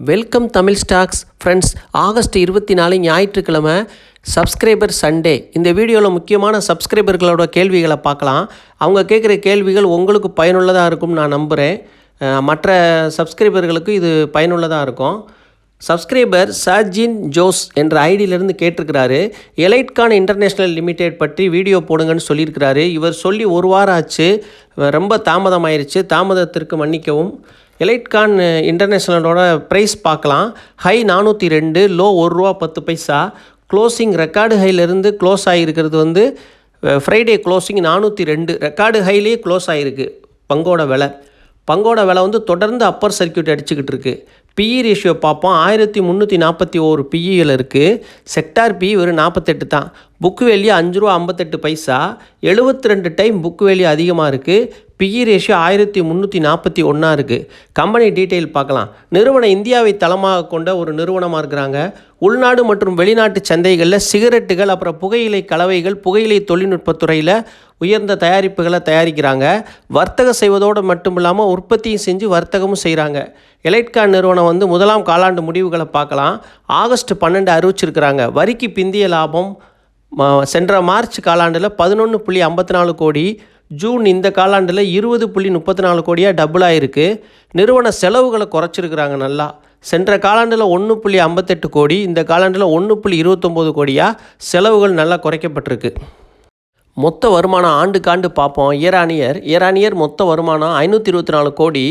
Welcome Tamil stocks friends August இருபத்தி நாலு ஞாயிற்றுக்கிழமை சப்ஸ்கிரைபர் சண்டே இந்த வீடியோவில் முக்கியமான சப்ஸ்கிரைபர்களோட கேள்விகளை பார்க்கலாம். அவங்க கேட்குற கேள்விகள் உங்களுக்கு பயனுள்ளதாக இருக்கும்னு நான் நம்புகிறேன் மற்ற சப்ஸ்கிரைபர்களுக்கு இது பயனுள்ளதாக இருக்கும். சப்ஸ்கிரைபர் சர்ஜின் ஜோஸ் என்ற ஐடியிலிருந்து கேட்டிருக்கிறாரு. எலைட்கான் இன்டர்நேஷ்னல் லிமிடெட் பற்றி வீடியோ போடுங்கன்னு சொல்லியிருக்கிறாரு. இவர் சொல்லி ஒரு வாரம் ஆச்சு. ரொம்ப தாமதமாயிருச்சு. தாமதத்திற்கு மன்னிக்கவும். எலைட்கான் இன்டர்நேஷ்னலோட ப்ரைஸ் பார்க்கலாம். ஹை நானூற்றி ரெண்டு லோ ஒரு ரூபா பத்து பைசா. க்ளோசிங் ரெக்கார்டு ஹைலேருந்து க்ளோஸ் ஆகிருக்கிறது வந்து ஃப்ரைடே க்ளோசிங் நானூற்றி ரெண்டு. ரெக்கார்டு ஹைலேயே க்ளோஸ் ஆகிருக்கு பங்கோட விலை. பங்கோட விலை வந்து தொடர்ந்து அப்பர் சர்க்கியூட் அடிச்சுக்கிட்டு இருக்குது பிஇ ரேஷியோ பார்ப்போம். ஆயிரத்தி முந்நூற்றி நாற்பத்தி ஒரு பிஇயில் இருக்குது செக்டார் பி வெறும் நாற்பத்தெட்டு தான். புக் வேல்யூ அஞ்சு ரூபா ஐம்பத்தெட்டு பைசா. எழுபத்தி ரெண்டு டைம் புக் வேல்யூ அதிகமாக இருக்குது பிஇ ரேஷியோ ஆயிரத்தி முந்நூற்றி நாற்பத்தி ஒன்றா இருக்குது கம்பெனி டீட்டெயில் பார்க்கலாம். நிறுவனம் இந்தியாவை தளமாக கொண்ட ஒரு நிறுவனமாக இருக்கிறாங்க. உள்நாடு மற்றும் வெளிநாட்டு சந்தைகளில் சிகரெட்டுகள் அப்புறம் புகையிலை கலவைகள் புகையிலை தொழில்நுட்பத்துறையில் உயர்ந்த தயாரிப்புகளை தயாரிக்கிறாங்க. வர்த்தகம் செய்வதோடு மட்டும் இல்லாமல் உற்பத்தியும் செஞ்சு வர்த்தகமும் செய்கிறாங்க எலைட்கான் நிறுவனம் வந்து முதலாம் காலாண்டு முடிவுகளை பார்க்கலாம். ஆகஸ்ட் பன்னெண்டு அறிவிச்சிருக்கிறாங்க. வரிக்கு பிந்திய லாபம் சென்ற மார்ச் காலாண்டில் பதினொன்று புள்ளி ஐம்பத்தி நாலு கோடி. ஜூன் இந்த காலாண்டில் இருபது புள்ளி முப்பத்தி நாலு கோடியாக டபுள் ஆகிருக்கு நிறுவன செலவுகளை குறைச்சிருக்கிறாங்க நல்லா. சென்ற காலாண்டில் ஒன்று புள்ளி ஐம்பத்தெட்டு கோடி இந்த காலாண்டில் ஒன்று புள்ளி இருபத்தொம்போது கோடியாக செலவுகள் நல்லா குறைக்கப்பட்டிருக்கு. மொத்த வருமானம் ஆண்டுக்காண்டு பார்ப்போம். ஈரானியர் ஈரானியர் மொத்த வருமானம் ஐநூற்றி இருபத்தி நாலு கோடி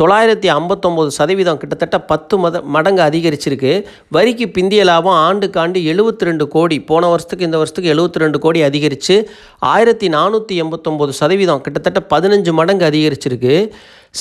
தொள்ளாயிரத்தி ஐம்பத்தொம்போது சதவீதம் கிட்டத்தட்ட பத்து மத மடங்கு அதிகரிச்சிருக்கு. வரிக்கு பிந்திய லாபம் ஆண்டுக்காண்டு எழுபத்தி ரெண்டு கோடி போன வருஷத்துக்கு இந்த வருஷத்துக்கு எழுபத்தி ரெண்டு கோடி அதிகரித்து ஆயிரத்தி நானூற்றி எண்பத்தொம்போது சதவீதம் கிட்டத்தட்ட பதினஞ்சு மடங்கு அதிகரிச்சிருக்கு.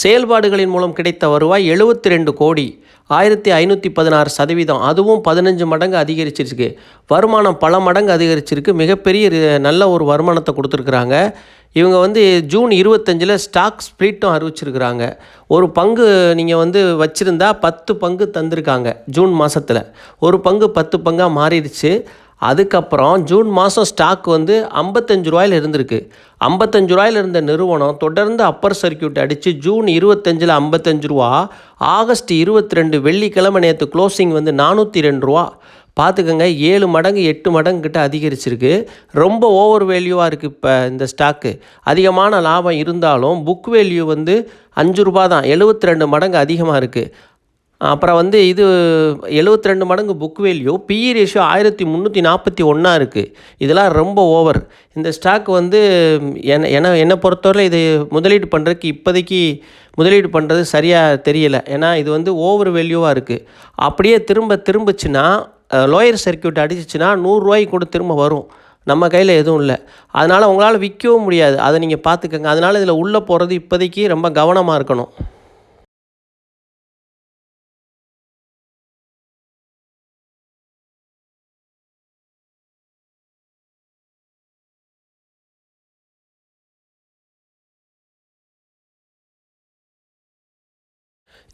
செயல்பாடுகளின் மூலம் கிடைத்த வருவாய் எழுபத்தி ரெண்டு கோடி. ஆயிரத்தி ஐநூற்றி பதினாறு சதவீதம். அதுவும் பதினஞ்சு மடங்கு அதிகரிச்சிருக்கு. வருமானம் பல மடங்கு அதிகரிச்சிருக்கு. மிகப்பெரிய நல்ல ஒரு வருமானத்தை கொடுத்துருக்குறாங்க. இவங்க வந்து ஜூன் இருபத்தஞ்சில் ஸ்டாக் ஸ்ப்ளிட்டும் அறிவிச்சிருக்கிறாங்க. ஒரு பங்கு நீங்கள் வந்து வச்சுருந்தா பத்து பங்கு தந்திருக்காங்க ஜூன் மாதத்தில் ஒரு பங்கு பத்து பங்காக மாறிடுச்சு. அதுக்கப்புறம் ஜூன் மாதம் ஸ்டாக் வந்து ஐம்பத்தஞ்சு ரூபாயில் இருந்திருக்கு. ஐம்பத்தஞ்சு ரூபாயில் இருந்த நிறுவனம் தொடர்ந்து அப்பர் சர்க்கியூட் அடித்து ஜூன் இருபத்தஞ்சில் ஐம்பத்தஞ்சு ரூபா ஆகஸ்ட் இருபத்தி ரெண்டு வெள்ளிக்கிழமை நேற்று க்ளோசிங் வந்து நானூற்றி ரெண்டு ரூபா. பார்த்துக்கோங்க ஏழு மடங்கு எட்டு மடங்கு கிட்ட அதிகரிச்சிருக்கு. ரொம்ப ஓவர் வேல்யூவாக இருக்குது இப்போ இந்த ஸ்டாக்கு அதிகமான லாபம் இருந்தாலும் புக் வேல்யூ வந்து அஞ்சு ரூபா தான் எழுபத்தி ரெண்டு மடங்கு அதிகமாக இருக்குது அப்புறம் வந்து இது 72 ரெண்டு மடங்கு புக் வேல்யூ பிஇ ரேஷியோ ஆயிரத்தி முந்நூற்றி நாற்பத்தி ஒன்றா இருக்குது இதெல்லாம் ரொம்ப ஓவர் இந்த ஸ்டாக் வந்து என்ன என்ன என்னை பொறுத்தவரை இது முதலீடு பண்ணுறதுக்கு இப்போதைக்கு முதலீடு பண்ணுறது சரியாக தெரியலை. ஏன்னா இது வந்து ஓவர் வேல்யூவாக இருக்குது அப்படியே திரும்ப திரும்பிச்சுன்னா லோயர் சர்க்கியூட் அடிச்சிச்சுன்னா நூறுரூவாய்க்கு கூட திரும்ப வரும். நம்ம கையில் எதுவும் இல்லை. அதனால் உங்களால் விற்கவும் முடியாது. அதை நீங்கள் பார்த்துக்கங்க. அதனால் இதில் உள்ளே போகிறது இப்போதைக்கு ரொம்ப கவனமாக இருக்கணும்.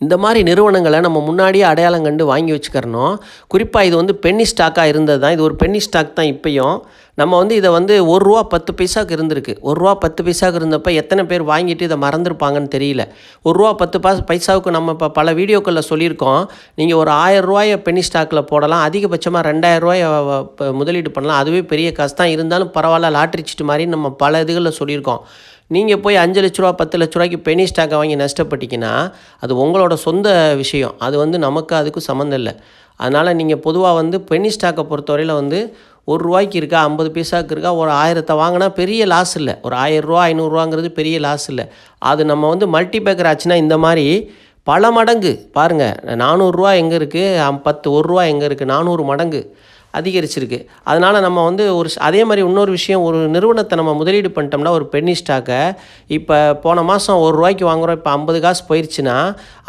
இந்த மாதிரி நிறுவனங்களை நம்ம முன்னாடியே அடையாளம் கண்டு வாங்கி வச்சுக்கிறணும். குறிப்பாக இது வந்து பென்னி ஸ்டாக்காக இருந்தது தான் இது ஒரு பென்னி ஸ்டாக் தான் இப்பையும். நம்ம வந்து இதை வந்து ஒரு ரூபா பத்து பைசாவுக்கு இருந்திருக்கு. ஒரு ரூபா பத்து பைசாவுக்கு இருந்தப்போ எத்தனை பேர் வாங்கிட்டு இதை மறந்துருப்பாங்கன்னு தெரியல. ஒரு ரூபா பத்து பா பைசாவுக்கு நம்ம இப்போ பல வீடியோக்களில் சொல்லியிருக்கோம். நீங்கள் ஒரு ஆயிரம் ரூபாயை பென்னி ஸ்டாக்கில் போடலாம். அதிகபட்சமாக ரெண்டாயிரம் ரூபாயை இப்போ முதலீடு பண்ணலாம். அதுவே பெரிய காசு தான். இருந்தாலும் பரவாயில்ல லாட்ரி சீட்டு மாதிரி நம்ம பல இதுகளில் சொல்லியிருக்கோம். நீங்கள் போய் அஞ்சு லட்ச ரூபா பத்து லட்ச ரூபாய்க்கு பெனி ஸ்டாக்கை வாங்கி நஷ்டப்பட்டீங்கன்னா அது உங்களோட சொந்த விஷயம். அது வந்து நமக்கு அதுக்கும் சம்மந்தம் இல்லை. அதனால் நீங்கள் பொதுவாக வந்து பெனி ஸ்டாக்கை பொறுத்தவரையில் வந்து ஒரு ரூபாய்க்கு இருக்கா ஐம்பது பைசாவுக்கு இருக்கா ஒரு ஆயிரத்தை வாங்கினா பெரிய லாஸ் இல்லை. ஒரு ஆயிரரூவா ஐநூறுரூவாங்கிறது பெரிய லாஸ் இல்லை. அது நம்ம வந்து மல்டி பேக்கர் ஆச்சுன்னா இந்த மாதிரி பல மடங்கு. பாருங்கள் நானூறுரூவா எங்கே இருக்குது பத்து ஒரு ரூபா எங்கே இருக்குது நானூறு மடங்கு. அதிகரிச்சிருக்கு. அதனால் நம்ம வந்து ஒரு ஸ்- அதே மாதிரி இன்னொரு விஷயம் ஒரு நிறுவனத்தை நம்ம முதலீடு பண்ணிட்டோம்னா ஒரு பென்னி ஸ்டாக்கை இப்போ போன மாதம் ஒரு ரூபாய்க்கு வாங்குகிறோம் இப்போ ஐம்பது காசு போயிடுச்சுன்னா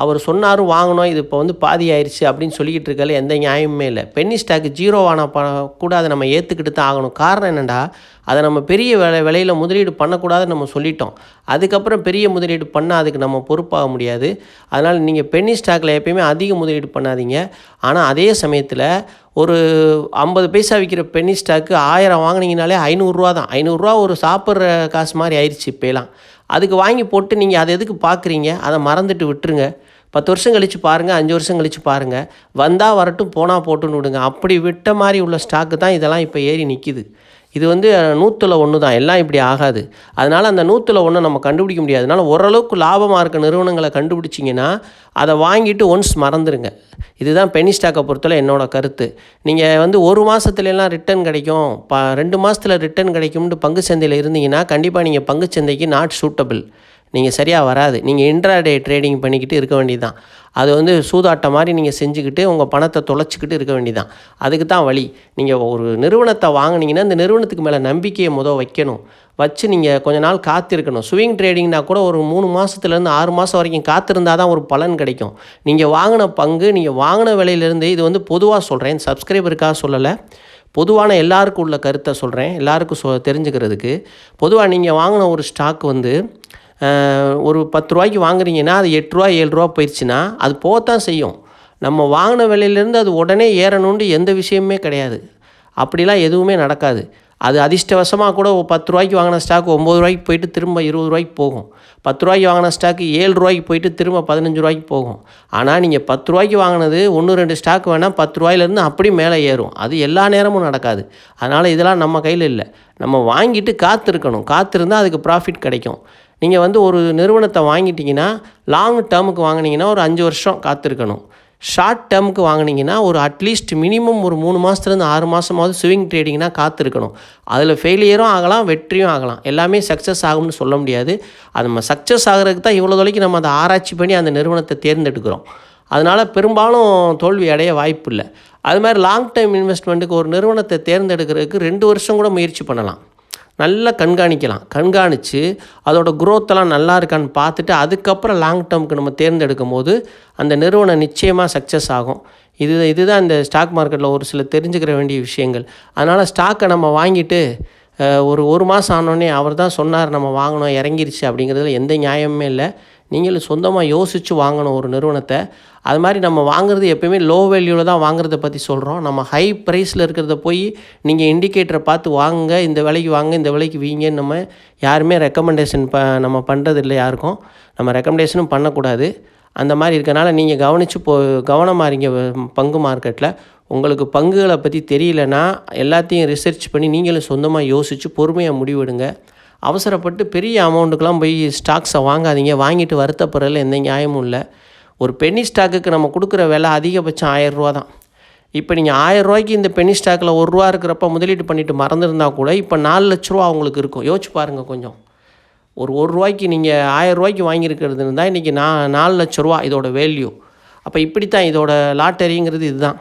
அவர் சொன்னாரும் வாங்கினோம் இது இப்போ வந்து பாதி ஆயிடுச்சு அப்படின்னு சொல்லிக்கிட்டு இருக்கல எந்த நியாயமுமே இல்லை. பென்னி ஸ்டாக்கு ஜீரோ ஆன ப கூட அதை நம்ம ஏற்றுக்கிட்டு தான் ஆகணும். காரணம் என்னென்னா அதை நம்ம பெரிய விலை விலையில் முதலீடு பண்ணக்கூடாதுன்னு நம்ம சொல்லிட்டோம். அதுக்கப்புறம் பெரிய முதலீடு பண்ணால் அதுக்கு நம்ம பொறுப்பாக முடியாது. அதனால் நீங்கள் பென்னி ஸ்டாக்கில் எப்பயுமே அதிக முதலீடு பண்ணாதீங்க. ஆனால் அதே சமயத்தில் ஒரு ஐம்பது பைசா விற்கிற பென்னி ஸ்டாக்கு ஆயிரம் வாங்கினீங்கனாலே ஐநூறுரூவா தான். ஐநூறுரூவா ஒரு சாப்பிட்ற காசு மாதிரி ஆயிடுச்சு இப்போலாம் அதுக்கு வாங்கி போட்டு நீங்கள் அதை எதுக்கு பார்க்குறீங்க அதை மறந்துட்டு விட்டுருங்க. பத்து வருஷம் கழித்து பாருங்கள் அஞ்சு வருஷம் கழித்து பாருங்கள் வந்தால் வரட்டும் போனால் போட்டுன்னு விடுங்க. அப்படி விட்ட மாதிரி உள்ள ஸ்டாக்கு தான் இதெல்லாம் இப்போ ஏறி நிற்கிது இது வந்து நூற்றில் ஒன்று தான். எல்லாம் இப்படி ஆகாது. அதனால் அந்த நூற்றில் ஒன்று நம்ம கண்டுபிடிக்க முடியாது. அதனால் ஓரளவுக்கு லாபமாக இருக்க நிறுவனங்களை கண்டுபிடிச்சிங்கன்னா அதை வாங்கிட்டு ஒன்ஸ் மறந்துடுங்க இதுதான் பெனி ஸ்டாக்கை பொறுத்தவரை என்னோடய கருத்து. நீங்கள் வந்து ஒரு மாதத்துலலாம் ரிட்டர்ன் கிடைக்கும். ப ரெண்டு மாதத்தில் ரிட்டர்ன் கிடைக்கும்னு பங்கு சந்தையில் இருந்தீங்கன்னா கண்டிப்பாக நீங்கள் பங்கு சந்தைக்கு நாட் சூட்டபிள் நீங்கள் சரியாக வராது. நீங்கள் இன்ட்ராடே ட்ரேடிங் பண்ணிக்கிட்டு இருக்க வேண்டியதுதான். அது வந்து சூதாட்டம் மாதிரி நீங்கள் செஞ்சுக்கிட்டு உங்கள் பணத்தை தொலைச்சிக்கிட்டு இருக்க வேண்டியதான் அதுக்கு தான் வழி. நீங்கள் ஒரு நிறுவனத்தை வாங்குனீங்கன்னா இந்த நிறுவனத்துக்கு மேலே நம்பிக்கையை முத வைக்கணும். வச்சு நீங்கள் கொஞ்ச நாள் காத்திருக்கணும். ஸ்விங் ட்ரேடிங்னா கூட ஒரு மூணு மாதத்துலேருந்து ஆறு மாதம் வரைக்கும் காத்திருந்தால் தான் ஒரு பலன் கிடைக்கும். நீங்கள் வாங்கின பங்கு நீங்கள் வாங்கின விலையிலேருந்து இது வந்து பொதுவாக சொல்கிறேன். சப்ஸ்கிரைபருக்காக சொல்லலை. பொதுவான எல்லாருக்கும் உள்ள கருத்தை சொல்கிறேன். எல்லாருக்கும் சொ தெரிஞ்சுக்கிறதுக்கு. பொதுவாக நீங்கள் வாங்கின ஒரு ஸ்டாக் வந்து ஒரு பத்து ரூபாய்க்கு வாங்குறீங்கன்னா அது எட்டு ரூபா ஏழு ரூபா போயிடுச்சுன்னா அது போகத்தான் செய்யும். நம்ம வாங்கின விலையிலேருந்து அது உடனே ஏறணும்னு எந்த விஷயமே கிடையாது. அப்படிலாம் எதுவுமே நடக்காது. அது அதிர்ஷ்டவசமாக கூட ஒரு பத்து ரூபாய்க்கு வாங்கின ஸ்டாக் ஒம்பது ரூபாய்க்கு போயிட்டு திரும்ப இருபது ரூபாய்க்கு போகும். பத்து ரூபாய்க்கு வாங்கின ஸ்டாக்கு ஏழு ரூபாய்க்கு போயிட்டு திரும்ப பதினஞ்சு ரூபாய்க்கு போகும். ஆனால் நீங்கள் பத்து ரூபாய்க்கு வாங்கினது ஒன்று ரெண்டு ஸ்டாக் வேணால் பத்து ரூபாயிலேருந்து அப்படி மேலே ஏறும். அது எல்லா நேரமும் நடக்காது. அதனால் இதெல்லாம் நம்ம கையில் இல்லை. நம்ம வாங்கிட்டு காத்திருக்கணும். காத்திருந்தால் அதுக்கு ப்ராஃபிட் கிடைக்கும். நீங்கள் வந்து ஒரு நிறுவனத்தை வாங்கிட்டீங்கன்னா லாங் டேர்முக்கு வாங்கினீங்கன்னா ஒரு அஞ்சு வருஷம் காத்திருக்கணும். ஷார்ட் டேர்முக்கு வாங்கினீங்கன்னா ஒரு அட்லீஸ்ட் மினிமம் ஒரு மூணு மாதத்துலேருந்து ஆறு மாதமாவது ஸ்விங் ட்ரேடிங்னா காத்திருக்கணும். அதில் ஃபெயிலியரும் ஆகலாம் வெற்றியும் ஆகலாம். எல்லாமே சக்ஸஸ் ஆகும்னு சொல்ல முடியாது. அது நம்ம சக்ஸஸ் ஆகிறதுக்கு தான் இவ்வளோ தொலைக்கு நம்ம அதை ஆராய்ச்சி பண்ணி அந்த நிறுவனத்தை தேர்ந்தெடுக்கிறோம். அதனால் பெரும்பாலும் தோல்வி அடைய வாய்ப்பு இல்லை. அது மாதிரி லாங் டைம் இன்வெஸ்ட்மெண்ட்டுக்கு ஒரு நிறுவனத்தை தேர்ந்தெடுக்கிறதுக்கு ரெண்டு வருஷம் கூட முயற்சி பண்ணலாம். நல்லா கண்காணிக்கலாம். கண்காணித்து அதோட குரோத்தெல்லாம் நல்லா இருக்கான்னு பார்த்துட்டு அதுக்கப்புறம் லாங் டேர்முக்கு நம்ம தேர்ந்தெடுக்கும் போது அந்த நிறுவனம் நிச்சயமாக சக்ஸஸ் ஆகும். இது இதுதான் இந்த ஸ்டாக் மார்க்கெட்டில் ஒரு சில தெரிஞ்சுக்கிற வேண்டிய விஷயங்கள். அதனால் ஸ்டாக்கை நம்ம வாங்கிட்டு ஒரு ஒரு மாதம் ஆனோடனே அவர் தான் சொன்னார் நம்ம வாங்கணும் இறங்கிருச்சு அப்படிங்கிறதுல எந்த நியாயமுமே இல்லை. நீங்களும் சொந்தமாக யோசித்து வாங்கணும் ஒரு நிறுவனத்தை. அது மாதிரி நம்ம வாங்குறது எப்பயுமே லோ வேல்யூவில் தான் வாங்குறத பற்றி சொல்கிறோம் நம்ம ஹை ப்ரைஸில் இருக்கிறத போய் நீங்கள் இண்டிகேட்டரை பார்த்து வாங்குங்க இந்த விலைக்கு வாங்க இந்த விலைக்கு வீங்கன்னு நம்ம யாருமே ரெக்கமெண்டேஷன் ப நம்ம பண்ணுறதில்ல யாருக்கும். நம்ம ரெக்கமெண்டேஷனும் பண்ணக்கூடாது. அந்த மாதிரி இருக்கனால நீங்கள் கவனித்து போ கவனமாக இருங்க பங்கு மார்க்கெட்டில் உங்களுக்கு பங்குகளை பற்றி தெரியலனா எல்லாத்தையும் ரிசர்ச் பண்ணி நீங்களும் சொந்தமாக யோசித்து பொறுமையாக முடிவெடுங்க. அவசரப்பட்டு பெரிய அமௌண்ட்டுக்கெலாம் போய் ஸ்டாக்ஸை வாங்காதீங்க. வாங்கிட்டு வருத்தப்படுறதுல எந்த நியாயமும் இல்லை. ஒரு பென்னி ஸ்டாக்குக்கு நம்ம கொடுக்குற விலை அதிகபட்சம் ஆயிரம் ரூபா தான். இப்போ நீங்கள் ஆயர்ரூவாய்க்கு இந்த பென்னி ஸ்டாக்கில் ஒரு ரூபா இருக்கிறப்ப முதலீடு பண்ணிட்டு மறந்துருந்தா கூட இப்போ நாலு லட்ச ரூபா அவங்களுக்கு இருக்கும். யோசிச்சு பாருங்கள் கொஞ்சம். ஒரு ஒரு ரூபாய்க்கு நீங்கள் ஆயிரம் வாங்கியிருக்கிறது இருந்தால் இன்றைக்கி நான் நாலு லட்ச ரூபா இதோட வேல்யூ அப்போ இப்படி தான் இதோட லாட்டரிங்கிறது இதுதான்.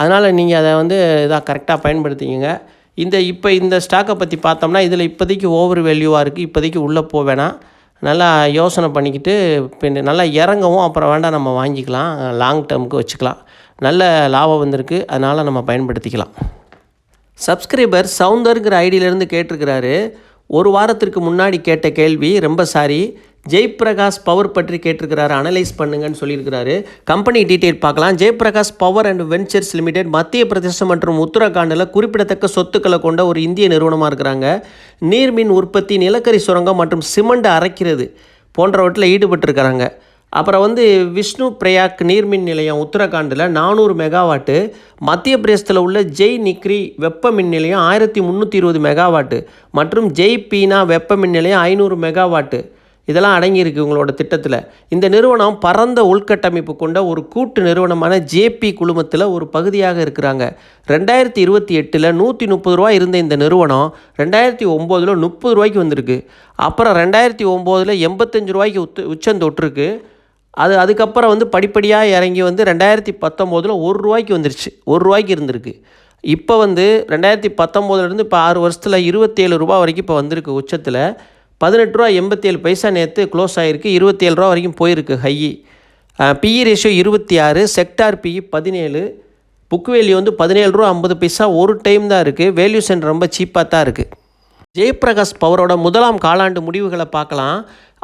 அதனால் நீங்கள் அதை வந்து இதாக கரெக்டாக பயன்படுத்திக்கங்க. இந்த இப்போ இந்த ஸ்டாக்கை பற்றி பார்த்தோம்னா இதில் இப்போதைக்கு ஓவர் வேல்யூவாக இருக்குது இப்போதைக்கு உள்ளே போக வேணாம். நல்லா யோசனை பண்ணிக்கிட்டு பின் நல்லா இறங்கவும் அப்புறம் வேண்டாம் நம்ம வாங்கிக்கலாம். லாங் டேர்முக்கு வச்சுக்கலாம். நல்ல லாபம் வந்திருக்கு. அதனால் நம்ம பயன்படுத்திக்கலாம். சப்ஸ்கிரைபர் சவுந்தர்ங்கிற ஐடியிலேருந்து கேட்டிருக்கிறாரு. ஒரு வாரத்திற்கு முன்னாடி கேட்ட கேள்வி ரொம்ப சாரி ஜெய்பிரகாஷ் பவர் பற்றி கேட்டிருக்கிறாரு அனலைஸ் பண்ணுங்கன்னு சொல்லியிருக்கிறாரு. கம்பெனி டீட்டெயில் பார்க்கலாம். Jaiprakash power and ventures limited Madhya Pradesh மற்றும் உத்தரகாண்டில் குறிப்பிடத்தக்க சொத்துக்களை கொண்ட ஒரு இந்திய நிறுவனமாக இருக்கிறாங்க. நீர்மின் உற்பத்தி நிலக்கரி சுரங்கம் மற்றும் சிமெண்ட் அரைக்கிறது போன்றவற்றில் ஈடுபட்டிருக்கிறாங்க. அப்புறம் வந்து விஷ்ணு பிரயாக் நீர்மின் நிலையம் உத்தரகாண்டில் நானூறு மெகாவாட்டு மத்திய பிரதேசத்தில் உள்ள ஜெய் நிக்ரி வெப்ப மின் நிலையம் ஆயிரத்தி முந்நூற்றி இருபது மெகாவாட்டு மற்றும் ஜெய் பீனா வெப்ப மின் நிலையம் ஐநூறு மெகாவாட்டு இதெல்லாம் அடங்கியிருக்கு உங்களோட திட்டத்தில். இந்த நிறுவனம் பரந்த உள்கட்டமைப்பு கொண்ட ஒரு கூட்டு நிறுவனமான ஜேபி குழுமத்தில் ஒரு பகுதியாக இருக்கிறாங்க. ரெண்டாயிரத்தி இருபத்தி எட்டில் நூற்றி முப்பது ரூபா இருந்த இந்த நிறுவனம் ரெண்டாயிரத்தி ஒம்போதில் முப்பது ரூபாய்க்கு வந்திருக்கு. அப்புறம் ரெண்டாயிரத்தி ஒம்போதில் எண்பத்தஞ்சு ரூபாய்க்கு உத்து உச்சம் தொட்டிருக்கு. அது அதுக்கப்புறம் வந்து படிப்படியாக இறங்கி வந்து ரெண்டாயிரத்தி பத்தொம்போதில் ஒரு ரூபாய்க்கு வந்துருச்சு. ஒரு ரூபாய்க்கு இருந்திருக்கு. இப்போ வந்து ரெண்டாயிரத்தி பத்தொம்போதுலேருந்து இப்போ ஆறு வருஷத்தில் இருபத்தேழு ரூபா வரைக்கும் இப்போ வந்திருக்கு உச்சத்தில். பதினெட்டு ரூபா எண்பத்தேழு பைசா நேற்று க்ளோஸ் ஆகிருக்கு இருபத்தேழு ரூபா வரைக்கும் போயிருக்கு ஹை பிஇ ரேஷியோ இருபத்தி ஆறு செக்டார் பிஇ பதினேழு. புக் வேல்யூ வந்து பதினேழு ரூபா ஐம்பது பைசா ஒரு டைம் தான் இருக்குது வேல்யூஷன் ரொம்ப சீப்பாக தான் இருக்குது ஜெயபிரகாஷ் பவரோட முதலாம் காலாண்டு முடிவுகளை பார்க்கலாம்.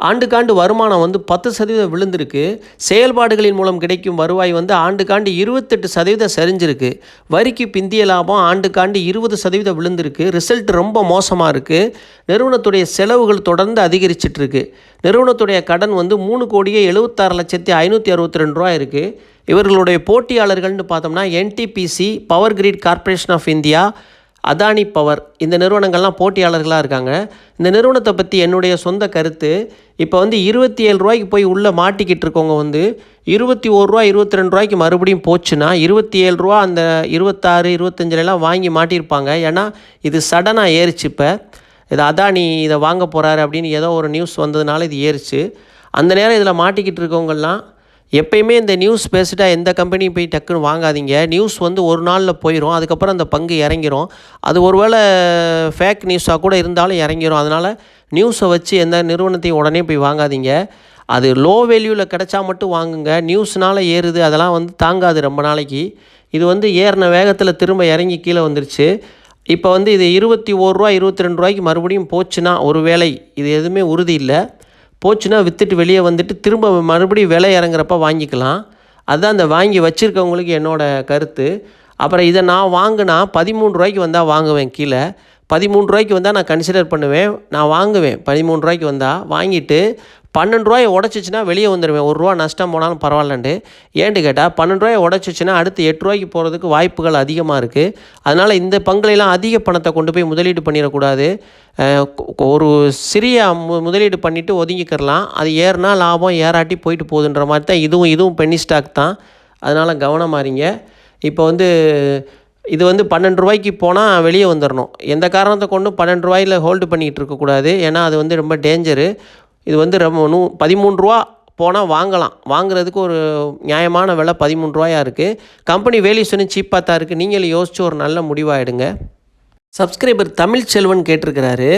ஆண்டுக்காண்டு வருமானம் வந்து பத்து சதவீதம் விழுந்திருக்கு. செயல்பாடுகளின் மூலம் கிடைக்கும் வருவாய் வந்து ஆண்டுக்காண்டு இருபத்தெட்டு சதவீதம் சரிஞ்சிருக்கு. வரிக்கு பிந்திய லாபம் ஆண்டுக்காண்டு இருபது சதவீதம் விழுந்திருக்கு. ரிசல்ட் ரொம்ப மோசமாக இருக்குது நிறுவனத்துடைய செலவுகள் தொடர்ந்து அதிகரிச்சிட்ருக்கு. நிறுவனத்துடைய கடன் வந்து மூணு கோடியே எழுபத்தாறு லட்சத்தி ஐநூற்றி அறுபத்தி ரெண்டு ரூபா இருக்குது இவர்களுடைய போட்டியாளர்கள்னு பார்த்தோம்னா NTPC power grid corporation of India Adani power இந்த நிறுவனங்கள்லாம் போட்டியாளர்களாக இருக்காங்க. இந்த நிறுவனத்தை பற்றி என்னுடைய சொந்த கருத்து இப்போ வந்து இருபத்தி ஏழு ரூபாய்க்கு போய் உள்ளே மாட்டிக்கிட்டு இருக்கவங்க வந்து இருபத்தி ஒரு ரூபா இருபத்தி ரெண்டு ரூபாய்க்கு மறுபடியும் போச்சுன்னா இருபத்தி ஏழு ரூபா அந்த இருபத்தாறு இருபத்தஞ்சிலலாம் வாங்கி மாட்டியிருப்பாங்க. ஏன்னா இது சடனாக ஏறிச்சு இப்போ. இது அதானி இதை வாங்க போகிறாரு அப்படின்னு ஏதோ ஒரு நியூஸ் வந்ததுனால இது ஏறிச்சு. அந்த நேரம் இதில் மாட்டிக்கிட்டு இருக்கவங்கெல்லாம் எப்பயுமே இந்த நியூஸ் பேசிட்டா எந்த கம்பெனியும் போய் டக்குன்னு வாங்காதீங்க. நியூஸ் வந்து ஒரு நாளில் போயிடும் அதுக்கப்புறம் அந்த பங்கு இறங்கிரும். அது ஒருவேளை ஃபேக் நியூஸாக கூட இருந்தாலும் இறங்கிரும். அதனால் நியூஸை வச்சு எந்த நிறுவனத்தையும் உடனே போய் வாங்காதீங்க. அது லோ வேல்யூவில் கிடச்சா மட்டும் வாங்குங்க. நியூஸ்னால் ஏறுது. அதெல்லாம் வந்து தாங்காது ரொம்ப நாளைக்கு. இது வந்து ஏறின வேகத்தில் திரும்ப இறங்கி கீழே வந்துருச்சு. இப்போ வந்து இது இருபத்தி ஒரு ரூபா இருபத்தி ரெண்டு ரூபாய்க்கு மறுபடியும் போச்சுன்னா ஒரு வேளை. இது எதுவுமே உறுதி இல்லை. போச்சுன்னா விற்றுட்டு வெளியே வந்துட்டு திரும்ப மறுபடியும் விலை இறங்குறப்ப வாங்கிக்கலாம். அதுதான் அந்த வாங்கி வச்சுருக்கவங்களுக்கு என்னோடய கருத்து. அப்புறம் இதை நான் வாங்கினா பதிமூணு ரூபாய்க்கு வந்தால் வாங்குவேன் கீழே. பதிமூணு ரூபாய்க்கு வந்தால் நான் கன்சிடர் பண்ணுவேன் நான் வாங்குவேன். பதிமூணு ரூபாய்க்கு வந்தால் வாங்கிட்டு பன்னெண்டு ரூபாயை உடச்சிச்சின்னா வெளியே வந்துடுவேன் ஒரு ரூபா நஷ்டம் போனாலும் பரவாயில்லண்டு ஏன்ட்டு கேட்டால் பன்னெண்டு ரூபாயை உடச்சிச்சின்னா அடுத்து எட்டு ரூபாய்க்கு போகிறதுக்கு வாய்ப்புகள் அதிகமாக இருக்குது அதனால் இந்த பங்குலையெல்லாம் அதிக பணத்தை கொண்டு போய் முதலீடு பண்ணிடக்கூடாது. கொ- ஒரு சிறிய மு முதலீடு பண்ணிவிட்டு ஒதுங்கிக்கிறலாம். அது ஏறுனா லாபம் ஏறாட்டி போயிட்டு போகுதுன்ற மாதிரி தான் இதுவும் இதுவும் பென்னி ஸ்டாக் தான். அதனால் கவனமாக இருங்க. இப்போ வந்து இது வந்து பன்னெண்டு ரூபாய்க்கு போனால் வெளியே வந்துடணும் எந்த காரணத்தை கொண்டும் பன்னெண்டு ரூபாயில் ஹோல்டு பண்ணிகிட்டு இருக்கக்கூடாது ஏன்னா அது வந்து ரொம்ப டேஞ்சரு இது வந்து ரொம்ப நூ பதிமூணு ரூபா போனால் வாங்கலாம். வாங்குறதுக்கு ஒரு நியாயமான விலை பதிமூணு ரூபாயா இருக்குது கம்பெனி வேல்யூஷனும் சீப்பாக தான் இருக்குது நீங்களும் யோசிச்சு ஒரு நல்ல முடிவாகிடுங்க சப்ஸ்கிரைபர் தமிழ் செல்வன் கேட்டிருக்கிறாரு.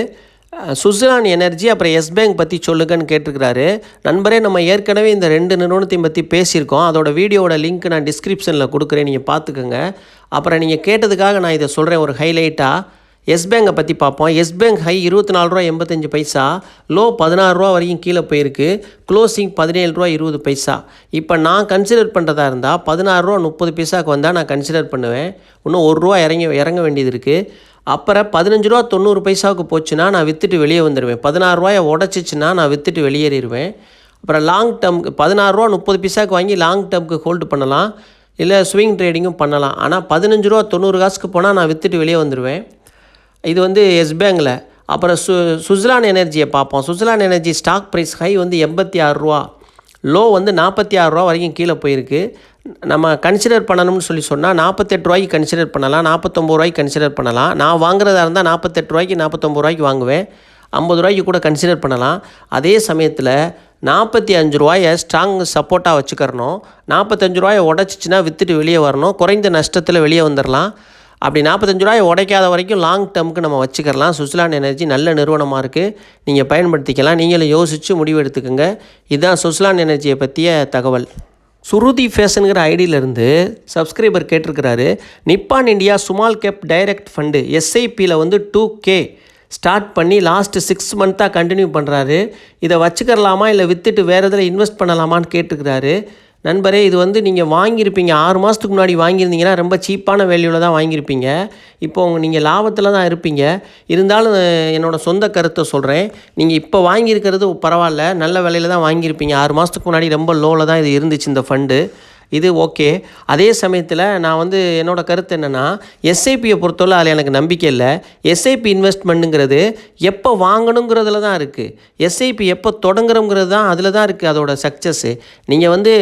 சுஸ்லான் எனர்ஜி அப்புறம் எஸ் பேங்க் பற்றி சொல்லுங்கன்னு கேட்டிருக்கிறாரு. நண்பரே நம்ம ஏற்கனவே இந்த ரெண்டு நிறுவனத்தையும் பற்றி பேசியிருக்கோம். அதோட வீடியோவோட லிங்க் நான் டிஸ்கிரிப்ஷனில் கொடுக்குறேன். நீங்கள் பார்த்துக்கோங்க அப்புறம் நீங்கள் கேட்டதுக்காக நான் இதை சொல்கிறேன் ஒரு ஹைலைட்டாக எஸ் பேங்கை பற்றி பார்ப்போம். எஸ் பேங்க் ஹை இருபத்தி நாலு ரூபா எண்பத்தஞ்சு பைசா. லோ பதினாறு ரூபா வரைக்கும் கீழே போயிருக்கு. க்ளோசிங் பதினேழு ரூபா இருபது பைசா. இப்போ நான் கன்சிடர் பண்ணுறதா இருந்தால் பதினாறு ரூபா முப்பது பைசாவுக்கு வந்தால் நான் கன்சிடர் பண்ணுவேன். இன்னும் ஒரு ரூபா இறங்கி இறங்க வேண்டியது இருக்குது அப்புறம் பதினஞ்சு ரூபா தொண்ணூறு பைசாவுக்கு போச்சுன்னா நான் விற்றுட்டு வெளியே வந்துடுவேன் பதினாறு ரூபாயை உடச்சிச்சின்னா நான் விற்றுட்டு வெளியேறிடுவேன் அப்புறம் லாங் டேர்முக்கு பதினாறு ரூபா முப்பது பைசாவுக்கு வாங்கி லாங் டேர்முக்கு ஹோல்டு பண்ணலாம். இல்லை ஸ்விங் ட்ரேடிங்கும் பண்ணலாம். ஆனால் பதினஞ்சு ரூபா தொண்ணூறு காசுக்கு போனால் நான் விற்றுட்டு வெளியே வந்துடுவேன் இது வந்து எஸ் பேங்கில் அப்புறம் சு சுஸ்லான் எனர்ஜியை பார்ப்போம். Suzlon energy stock price high வந்து எண்பத்தி ஆறு ரூபா. லோ வந்து நாற்பத்தி ஆறு ரூபா வரைக்கும் கீழே போயிருக்கு. நம்ம கன்சிடர் பண்ணணும்னு சொல்லி சொன்னால் நாற்பத்தெட்டு ரூபாய்க்கு கன்சிடர் பண்ணலாம் நாற்பத்தொம்பது ரூபாய்க்கு கன்சிடர் பண்ணலாம். நான் வாங்குறதா இருந்தால் நாற்பத்தெட்டு ரூபாய்க்கு நாற்பத்தொம்பது ரூபாய்க்கு வாங்குவேன். ஐம்பது ரூபாய்க்கு கூட கன்சிடர் பண்ணலாம். அதே சமயத்தில் நாற்பத்தி அஞ்சு ரூபாயை ஸ்ட்ராங் சப்போர்ட்டாக வச்சுக்கிறணும். நாற்பத்தஞ்சு ரூபாயை உடச்சிச்சின்னா விற்றுட்டு வெளியே வரணும். குறைந்த நஷ்டத்தில் வெளியே வந்துடலாம் அப்படி நாற்பத்தஞ்சு ரூபாய் உடைக்காத வரைக்கும் லாங் டேர்முக்கு நம்ம வச்சுக்கலாம் சுஸ்லான் எனர்ஜி நல்ல நிறுவனமாக இருக்குது நீங்கள் பயன்படுத்திக்கலாம். நீங்களும் யோசித்து முடிவு எடுத்துக்கோங்க. இதுதான் சுஸ்லான் எனர்ஜியை பற்றிய தகவல். சுருதி ஃபேஷனுங்கிற ஐடியிலேருந்து subscriber கேட்டிருக்கிறாரு. Nippon India small cap direct fund எஸ்ஐபியில் வந்து டூ கே ஸ்டார்ட் பண்ணி லாஸ்ட்டு சிக்ஸ் மந்த்தாக கண்டினியூ பண்ணுறாரு இதை வச்சுக்கிறலாமா? இல்லை விற்றுட்டு வேறு எதில் இன்வெஸ்ட் பண்ணலாமான்னு கேட்டிருக்கிறாரு. நண்பரே இது வந்து நீங்கள் வாங்கியிருப்பீங்க. ஆறு மாதத்துக்கு முன்னாடி வாங்கியிருந்தீங்கன்னா ரொம்ப சீப்பான வேல்யூவில் தான் வாங்கியிருப்பீங்க. இப்போ உங்கள் நீங்கள் லாபத்தில் தான் இருப்பீங்க. இருந்தாலும் என்னோடய என்னோட சொந்த கருத்தை சொல்கிறேன் நீங்கள் இப்போ வாங்கியிருக்கிறது பரவாயில்ல. நல்ல விலையில் தான் வாங்கியிருப்பீங்க. ஆறு மாதத்துக்கு முன்னாடி ரொம்ப லோவில் தான் இது இருந்துச்சு இந்த ஃபண்டு. இது ஓகே. அதே சமயத்தில் நான் வந்து என்னோடய கருத்து என்னென்னா எஸ்ஐபியை பொறுத்தவரை அதில் எனக்கு நம்பிக்கை இல்லை. எஸ்ஐபி இன்வெஸ்ட்மெண்ட்டுங்கிறது எப்போ வாங்கணுங்கிறதுல தான் இருக்குது எஸ்ஐபி எப்போ தொடங்குறோங்கிறது தான் அதில் தான் இருக்குது அதோட சக்ஸஸ்ஸு நீங்கள் வந்து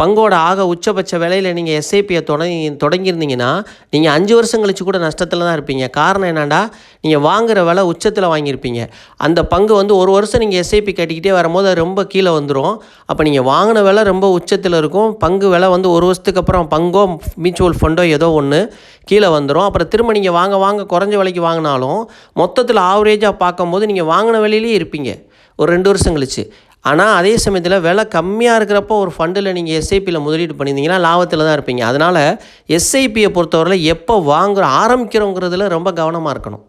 பங்கோட ஆக உச்சபட்ச விலையில் நீங்கள் எஸ்ஐபியை தொடங்கி தொடங்கியிருந்தீங்கன்னா நீங்கள் அஞ்சு வருஷம் கழிச்சு கூட நஷ்டத்தில் தான் இருப்பீங்க. காரணம் என்னென்னா நீங்கள் வாங்குகிற விலை உச்சத்தில் வாங்கியிருப்பீங்க. அந்த பங்கு வந்து ஒரு வருஷம் நீங்கள் எஸ்ஐபி கட்டிக்கிட்டே வரும்போது அது ரொம்ப கீழே வந்துடும் அப்போ நீங்கள் வாங்கின விலை ரொம்ப உச்சத்தில் இருக்கும். பங்கு விலை வந்து ஒரு வருஷத்துக்கு அப்புறம் பங்கோ மியூச்சுவல் ஃபண்டோ ஏதோ ஒன்று கீழே வந்துடும் அப்புறம் திரும்ப நீங்கள் வாங்க வாங்க குறைஞ்ச விலைக்கு வாங்கினாலும் மொத்தத்தில் ஆவரேஜாக பார்க்கும்போது நீங்கள் வாங்கின விலையிலேயே இருப்பீங்க. ஒரு ரெண்டு வருஷம் கழிச்சு. ஆனால் அதே சமயத்தில் விலை கம்மியாக இருக்கிறப்போ ஒரு ஃபண்டில் நீங்கள் எஸ்ஐபியில் முதலீடு பண்ணியிருந்தீங்கன்னா லாபத்தில் தான் இருப்பீங்க. அதனால் எஸ்ஐபியை பொறுத்தவரையில் எப்போ வாங்குற ஆரம்பிக்கிறோங்கிறதுல ரொம்ப கவனமாக இருக்கணும்.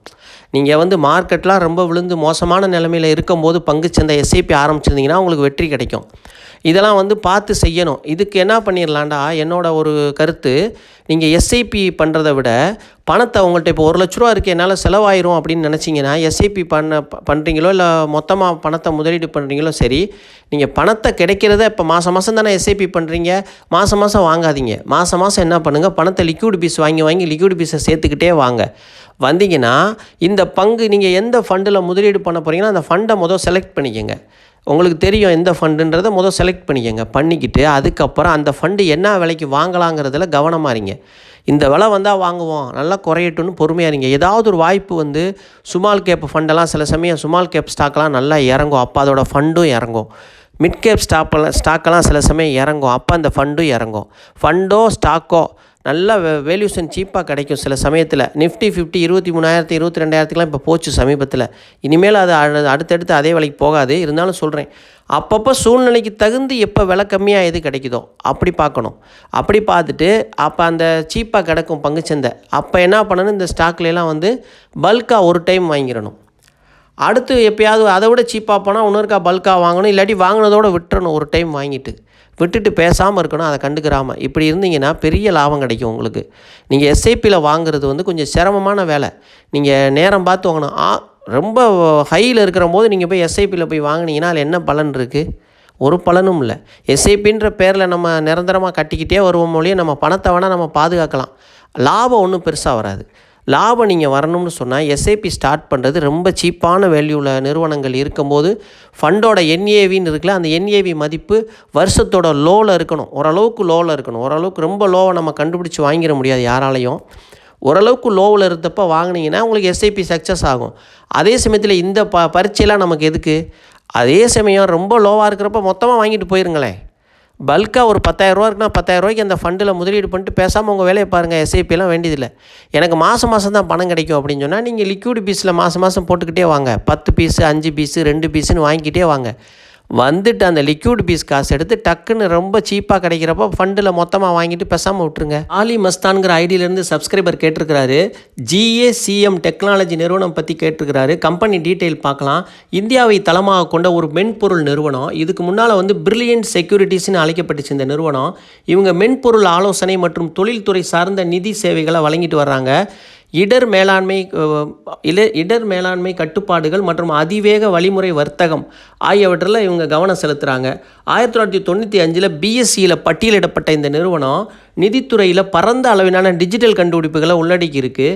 நீங்கள் வந்து மார்க்கெட்லாம் ரொம்ப விழுந்து மோசமான நிலமையில் இருக்கும்போது பங்கு சந்தை எஸ்ஐபி ஆரம்பிச்சிருந்தீங்கன்னா உங்களுக்கு வெற்றி கிடைக்கும். இதெல்லாம் வந்து பார்த்து செய்யணும். இதுக்கு என்ன பண்ணிடலாண்டா என்னோட ஒரு கருத்து நீங்கள் எஸ்ஐபி பண்ணுறத விட பணத்தை உங்கள்கிட்ட இப்போ ஒரு லட்ச ரூபா இருக்குது என்னால் செலவாயிரும் அப்படின்னு நினச்சிங்கன்னா எஸ்ஐபி பண்ண பண்ணுறீங்களோ இல்லை மொத்தமாக பணத்தை முதலீடு பண்ணுறீங்களோ சரி நீங்கள் பணத்தை கிடைக்கிறத இப்போ மாதம் மாதம் தானே எஸ்ஐபி பண்ணுறீங்க மாதம் மாதம் வாங்காதீங்க. மாதம் மாதம் என்ன பண்ணுங்கள் பணத்தை லிக்யூட் பீஸ் வாங்கி வாங்கி லிக்விட் பீஸை சேர்த்துக்கிட்டே வாங்க. வந்தீங்கன்னா இந்த பங்கு நீங்கள் எந்த ஃபண்டில் முதலீடு பண்ண போகிறீங்கன்னா அந்த ஃபண்டை முதல் செலக்ட் பண்ணிக்கோங்க. உங்களுக்கு தெரியும் எந்த ஃபண்டுன்றதை முதல் செலக்ட் பண்ணிக்கோங்க. பண்ணிக்கிட்டு அதுக்கப்புறம் அந்த ஃபண்டு என்ன விலைக்கு வாங்கலாங்கிறதுல கவனமாக இருங்க. இந்த விலை வந்தால் வாங்குவோம். நல்லா குறையட்டும்னு பொறுமையாக இருங்க. ஏதாவது ஒரு வாய்ப்பு வந்து சுமால் கேப் ஃபண்டெல்லாம் சில சமயம் சுமால் கேப் ஸ்டாக்லாம் நல்லா இறங்கும். அப்போ அதோடய ஃபண்டும் இறங்கும். மிட் கேப் ஸ்டாப்பெல்லாம் ஸ்டாக்கெல்லாம் சில சமயம் இறங்கும். அப்போ அந்த ஃபண்டும் இறங்கும். ஃபண்டோ ஸ்டாக்கோ நல்ல வேல்யூஷன் சீப்பாக கிடைக்கும். சில சமயத்தில் நிஃப்டி ஃபிஃப்டி இருபத்தி மூணாயிரத்தி இருபத்தி ரெண்டாயிரத்துக்குலாம் இப்போ போச்சு சமீபத்தில். இனிமேல் அது அடுத்தடுத்து அதே விலைக்கு போகாது. இருந்தாலும் சொல்கிறேன் அப்பப்போ சூழ்நிலைக்கு தகுந்து எப்போ விலை கம்மியாக எது கிடைக்குதோ அப்படி பார்க்கணும். அப்படி பார்த்துட்டு அப்போ அந்த சீப்பாக கிடைக்கும் பங்குச்சந்தை அப்போ என்ன பண்ணணும்? இந்த ஸ்டாக்லாம் வந்து பல்காக ஒரு டைம் வாங்கிடணும். அடுத்து எப்பயாவது அதை விட சீப்பாக போனால் இன்னொருக்கா பல்காக வாங்கணும். இல்லாட்டி வாங்கினதோட விட்டுறணும் ஒரு டைம் வாங்கிட்டு. விட்டுட்டு பேசாமல் இருக்கணும் அதை கண்டுக்கிறாமல் இப்படி இருந்தீங்கன்னா பெரிய லாபம் கிடைக்கும் உங்களுக்கு. நீங்கள் எஸ்ஐபியில் வாங்குறது வந்து கொஞ்சம் சிரமமான வேலை. நீங்கள் நேரம் பார்த்து வாங்கணும். ஆ ரொம்ப ஹையில் இருக்கிற போது நீங்கள் போய் எஸ்ஐபியில் போய் வாங்கினீங்கன்னா அதில் என்ன பலன் இருக்குது ஒரு பலனும் இல்லை. எஸ்ஐபின்ற பேரில் நம்ம நிரந்தரமாக கட்டிக்கிட்டே வருவோம் மொழியே நம்ம பணத்தை வேணால் நம்ம பாதுகாக்கலாம். லாபம் ஒன்றும் பெருசாக வராது. லாபம் நீங்கள் வரணும்னு சொன்னால் எஸ்ஐபி ஸ்டார்ட் பண்ணுறது ரொம்ப சீப்பான வேல்யூவில் நிறுவனங்கள் இருக்கும்போது ஃபண்டோட என்ஏவின்னு இருக்குல்ல அந்த என்ஏவி மதிப்பு வருஷத்தோட லோவில் இருக்கணும். ஓரளவுக்கு லோவில் இருக்கணும். ஓரளவுக்கு ரொம்ப லோவை நம்ம கண்டுபிடிச்சி வாங்கிட முடியாது யாராலையும். ஓரளவுக்கு லோவில் இருந்தப்போ வாங்குனீங்கன்னா உங்களுக்கு எஸ்ஐபி சக்ஸஸ் ஆகும். அதே சமயத்தில் இந்த ப பரீட்சையெல்லாம் நமக்கு எதுக்கு? அதே சமயம் ரொம்ப லோவாக இருக்கிறப்ப மொத்தமாக வாங்கிட்டு போயிருங்களேன். பல்காக ஒரு பத்தாயிரரூவா இருக்குன்னா பத்தாயிரரூவாய்க்கு அந்த ஃபண்டில் முதலீடு பண்ணிட்டு பேசாமல் உங்கள் வேலையை பாருங்கள் எஸ்ஐபிலாம் வேண்டியதில்லை. எனக்கு மாதம் மாதம் தான் பணம் கிடைக்கும் அப்படின்னு சொன்னால் நீங்கள் லிக்யூடு பீஸில் மாதம் மாதம் போட்டுக்கிட்டே வாங்க. பத்து பீஸு அஞ்சு பீஸு ரெண்டு பீஸுன்னு வாங்கிக்கிட்டே வாங்க. வந்துட்டு அந்த லிக்யூட் பீஸ் காசு எடுத்து டக்குன்னு ரொம்ப சீப்பாக கிடைக்கிறப்போ ஃபண்டில் மொத்தமாக வாங்கிட்டு பேசாமல் விட்ருங்க ஆலி மஸ்தான்கிற ஐடியிலேருந்து சப்ஸ்கிரைபர் கேட்டிருக்கிறாரு. ஜிஏசிஎம் டெக்னாலஜி நிறுவனம் பற்றி கேட்டிருக்கிறாரு. கம்பெனி டீட்டெயில் பார்க்கலாம். இந்தியாவை தளமாக கொண்ட ஒரு மென்பொருள் நிறுவனம். இதுக்கு முன்னால் வந்து பிரில்லியன்ட் செக்யூரிட்டிஸ்னு அழைக்கப்பட்டுச்சு இந்த நிறுவனம். இவங்க மென்பொருள் ஆலோசனை மற்றும் தொழில்துறை சார்ந்த நிதி சேவைகளை வழங்கிட்டு வர்றாங்க. இடர் மேலாண்மை இடர் மேலாண்மை கட்டுப்பாடுகள் மற்றும் அதிவேக வழிமுறை வர்த்தகம் ஆகியவற்றில் இவங்க கவனம் செலுத்துகிறாங்க ஆயிரத்தி தொள்ளாயிரத்தி தொண்ணூற்றி அஞ்சில் பிஎஸ்சியில் பட்டியலிடப்பட்ட இந்த நிறுவனம் நிதித்துறையில் பரந்த அளவிலான டிஜிட்டல் கண்டுபிடிப்புகளை உள்ளடக்கி இருக்கு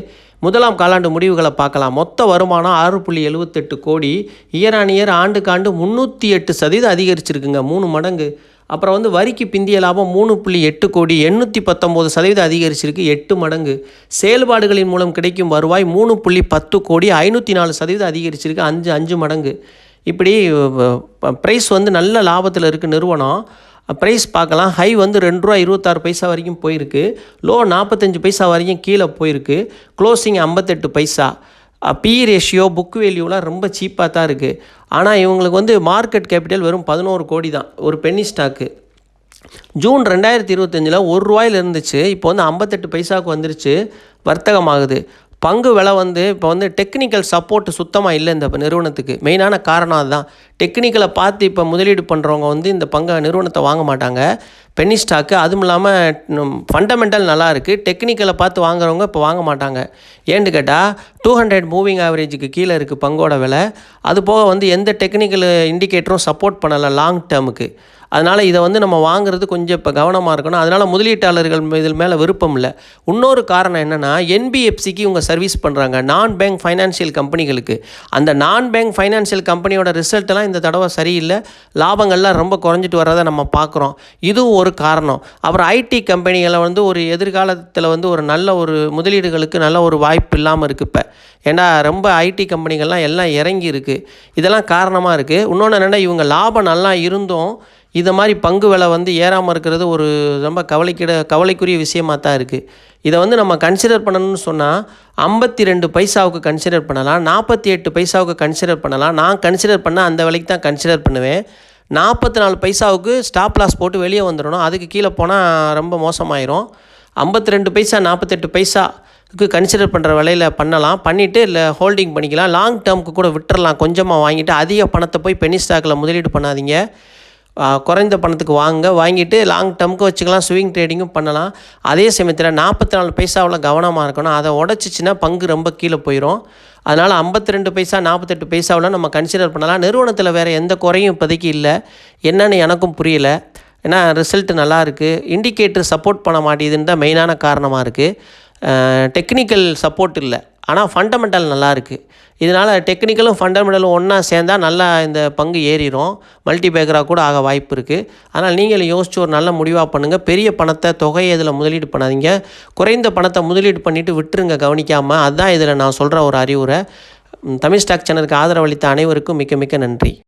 முதலாம் காலாண்டு முடிவுகளை பார்க்கலாம். மொத்த வருமானம் ஆறு புள்ளி எழுபத்தெட்டு கோடி. இயர் ஆன் இயர் ஆண்டுக்கு ஆண்டு முந்நூற்றி எட்டு சதவீதம் அதிகரிச்சிருக்குங்க. மூணு மடங்கு. அப்புறம் வந்து வரிக்கு பிந்திய லாபம் மூணு புள்ளி எட்டு கோடி எண்ணூற்றி பத்தொம்போது சதவீதம் அதிகரிச்சிருக்கு. எட்டு மடங்கு. செயல்பாடுகளின் மூலம் கிடைக்கும் வருவாய் மூணு புள்ளி பத்து கோடி ஐநூற்றி நாலு சதவீதம் அதிகரிச்சிருக்கு. அஞ்சு அஞ்சு மடங்கு. இப்படி ப்ரைஸ் வந்து நல்ல லாபத்தில் இருக்குது நிறுவனம். ப்ரைஸ் பார்க்கலாம். ஹை வந்து ரெண்டு ரூபா இருபத்தாறு பைசா வரைக்கும் போயிருக்கு. லோ நாற்பத்தஞ்சு பைசா வரைக்கும் கீழே போயிருக்கு. க்ளோசிங் ஐம்பத்தெட்டு பைசா. பி ரேஷியோ புக் வேல்யூலாம் ரொம்ப சீப்பாக தான் இருக்குது ஆனால் இவங்களுக்கு வந்து மார்க்கெட் கேபிட்டல் வெறும் பதினோரு கோடி தான் ஒரு பென்னி ஸ்டாக்கு ஜூன் ரெண்டாயிரத்தி இருபத்தஞ்சில் ஒரு ரூபாயில் இருந்துச்சு இப்போ வந்து ஐம்பத்தெட்டு பைசாவுக்கு வந்துருச்சு வர்த்தகமாகுது. பங்கு விலை வந்து இப்போ வந்து டெக்னிக்கல் சப்போர்ட் சுத்தமாக இல்லை இந்த நிறுவனத்துக்கு. மெயினான காரணம் அதுதான். டெக்னிக்கலை பார்த்து இப்போ முதலீடு பண்ணுறவங்க வந்து இந்த பங்கை நிறுவனத்தை வாங்க மாட்டாங்க. பென்னி ஸ்டாக்கு அதுவும் இல்லாமல் ஃபண்டமெண்டல் நல்லா இருக்குது டெக்னிக்கலை பார்த்து வாங்குறவங்க இப்போ வாங்க மாட்டாங்க. ஏன்னு கேட்டால் டூ ஹண்ட்ரட் மூவிங் ஆவரேஜுக்கு கீழே இருக்குது பங்கோட விலை. அது போக வந்து எந்த டெக்னிக்கல் இண்டிகேட்டரும் சப்போர்ட் பண்ணலை லாங் டேர்முக்கு அதனால் இதை வந்து நம்ம வாங்குறது கொஞ்சம் இப்போ கவனமாக இருக்கணும். அதனால் முதலீட்டாளர்கள் இதில் மேலே விருப்பம் இல்லை. இன்னொரு காரணம் என்னென்னா என்பிஎஃப்சிக்கு இவங்க சர்வீஸ் பண்ணுறாங்க நான் பேங்க் ஃபைனான்சியல் கம்பெனிகளுக்கு அந்த நான் பேங்க் ஃபைனான்சியல் கம்பெனியோட ரிசல்ட்டெல்லாம் இந்த தடவை சரியில்லை. லாபங்கள்லாம் ரொம்ப குறைஞ்சிட்டு வர்றதை நம்ம பார்க்குறோம். இதுவும் ஒரு காரணம். அப்புறம் ஐடி கம்பெனிகளை வந்து ஒரு எதிர்காலத்தில் வந்து ஒரு நல்ல ஒரு முதலீடுகளுக்கு நல்ல ஒரு வாய்ப்பு இல்லாமல் இருக்குது இப்போ. ஏன்னா ரொம்ப ஐடி கம்பெனிகள்லாம் எல்லாம் இறங்கி இருக்குது இதெல்லாம் காரணமாக இருக்குது இன்னொன்று என்னென்னா இவங்க லாபம் நல்லா இருந்தும் இதை மாதிரி பங்கு விலை வந்து ஏறாமல் இருக்கிறது ஒரு ரொம்ப கவலைக்கிட கவலைக்குரிய விஷயமாக தான் இருக்குது இதை வந்து நம்ம கன்சிடர் பண்ணணும்னு சொன்னால் ஐம்பத்தி ரெண்டு பைசாவுக்கு கன்சிடர் பண்ணலாம் நாற்பத்தி எட்டு பைசாவுக்கு கன்சிடர் பண்ணலாம். நான் கன்சிடர் பண்ண அந்த விலைக்கு தான் கன்சிடர் பண்ணுவேன். நாற்பத்தி நாலு பைசாவுக்கு ஸ்டாப் லாஸ் போட்டு வெளியே வந்துடணும். அதுக்கு கீழே போனால் ரொம்ப மோசமாயிரும். ஐம்பத்தி ரெண்டு பைசா நாற்பத்தெட்டு பைசா கன்சிடர் பண்ணுற விலையில் பண்ணலாம். பண்ணிவிட்டு இல்லை ஹோல்டிங் பண்ணிக்கலாம். லாங் டேர்முக்கு கூட விட்டுறலாம். கொஞ்சமாக வாங்கிட்டு அதிக பணத்தை போய் பெனி ஸ்டாக்கில் முதலீடு பண்ணாதீங்க. குறைந்த பணத்துக்கு வாங்க வாங்கிட்டு லாங் டேர்முக்கு வச்சுக்கலாம் ஸ்விங் ட்ரேடிங்கும் பண்ணலாம். அதே சமயத்தில் நாற்பத்தி நாலு பைசாவில் கவனமாக இருக்கணும். அதை உடச்சிச்சின்னா பங்கு ரொம்ப கீழே போயிடும் அதனால் ஐம்பத்தி ரெண்டு பைசா நாற்பத்தெட்டு பைசாவில் நம்ம கன்சிடர் பண்ணலாம். நிறுவனத்தில் வேறு எந்த குறையும் இப்போதைக்கு இல்லை. என்னென்னு எனக்கும் புரியல. ஏன்னா ரிசல்ட் நல்லா இருக்குது இண்டிகேட்டர் சப்போர்ட் பண்ண மாட்டேதுன்னு தான் மெயினான காரணமாக இருக்குது டெக்னிக்கல் சப்போர்ட் இல்லை. ஆனால் ஃபண்டமெண்டல் நல்லா இருக்குது இதனால் டெக்னிக்கலும் ஃபண்டமெண்டலும் ஒன்றா சேர்ந்தால் நல்லா இந்த பங்கு ஏறிடும் மல்டி பேக்கராக கூட ஆக வாய்ப்பு இருக்குது அதனால் நீங்களும் யோசிச்சு ஒரு நல்ல முடிவாக பண்ணுங்கள் பெரிய பணத்தை தொகையை இதில் முதலீடு பண்ணாதீங்க. குறைந்த பணத்தை முதலீடு பண்ணிவிட்டு விட்டுருங்க கவனிக்காமல் அதுதான் இதில் நான் சொல்கிற ஒரு அறிவுரை. தமிழ் ஸ்டாக் சேனலுக்கு ஆதரவளித்த அனைவருக்கும் மிக்க மிக்க நன்றி.